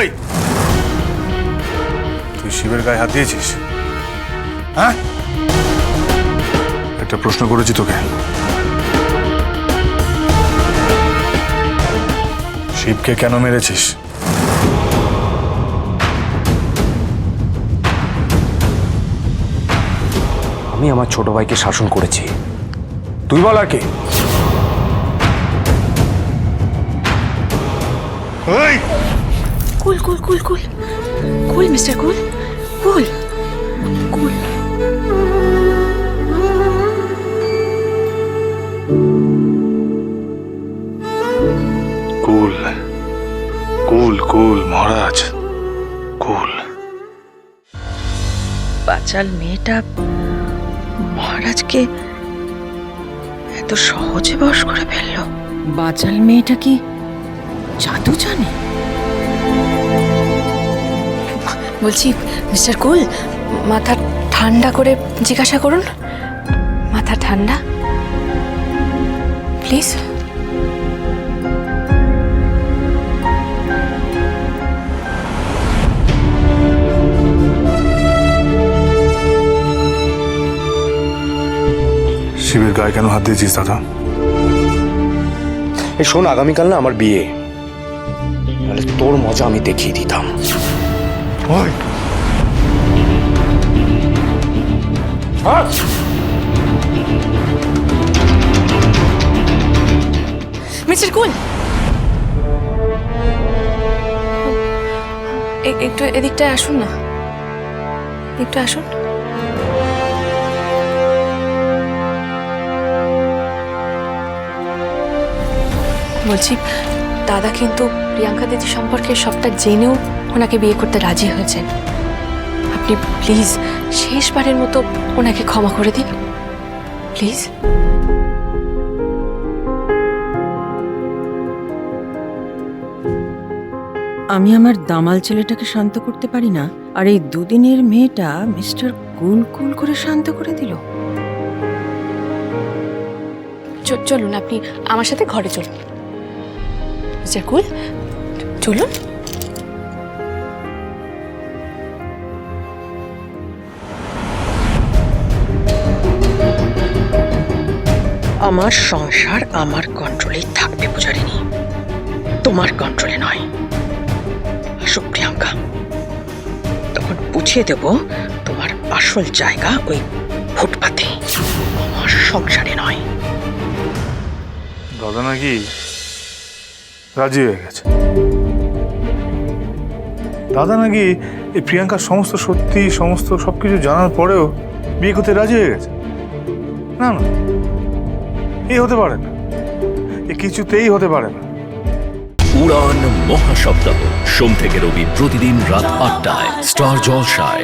এই! তুই শিবের গায়ে হাত দিয়েছিস? হ্যাঁ? একটা প্রশ্ন করেছি তোকে। শিবকে কেন মেরেছিস? আমি আমার ছোট ভাইকে শাসন করেছি। তুই বল আর কি। এই! কুল কুল কুল কুল। কুল মিস্টার কুল? কুল। কুল। কুল। কুল কুল মহারাজ। কুল। বাচাল মেয়েটা মহারাজকে এত সহজে বশ করে ফেলল। বাচাল মেয়েটা কি জাদু জানে? বলছি মিস্টার কুল মাথা ঠান্ডা করে জিজ্ঞাসা করুন। মাথা ঠান্ডা? প্লিজ। শিবের গায়ে কেন হাত দিয়েছিস দাদা? এই শোন আগামীকাল না আমার বিয়ে। তাহলে তোর মজা আমি দেখিয়ে দিতাম। ওই। Mister cool. একটু এদিকটায় আসুন না। একটু আসুন। বলছি দাদা কিন্তু প্রিয়াঙ্কা দিদি সম্পর্কে সবটা জেনেও ওনাকে বিয়ে করতে রাজি হয়েছেন। আপনি প্লিজ শেষবারের মতো ওনাকে ক্ষমা করে দিন। প্লিজ। আমি আমার দামাল ছেলেটাকে শান্ত করতে পারি না আর এই দুদিনের মেয়েটা মিস্টার কুল কুল করে শান্ত করে দিল। চলুন আপনি আমার সাথে ঘরে চলুন। মিস্টার কুল চলুন। আমার সংসার আমার কন্ট্রোলেই থাকবে পূজারিনী তোমার কন্ট্রোলে নয়। আসো প্রিয়াঙ্কা। তখন বুঝিয়ে দেব তোমার আসল জায়গা ওই ফুটপাতে। আমার সংসারে নয়। দাদা নাকি রাজি হয়ে গেছে। দাদা নাকি এই প্রিয়াঙ্কার সমস্ত সত্যি, সমস্ত সব কিছু জানার পরেও বিয়ে করতে রাজি হয়ে গেছে? না না। এই হতে পারে না। এ কিছুতেই হতে পারে না। উড়ান মহাসপ্তাহ। সোম থেকে রবি প্রতিদিন রাত আটটায়। স্টার জলসায়।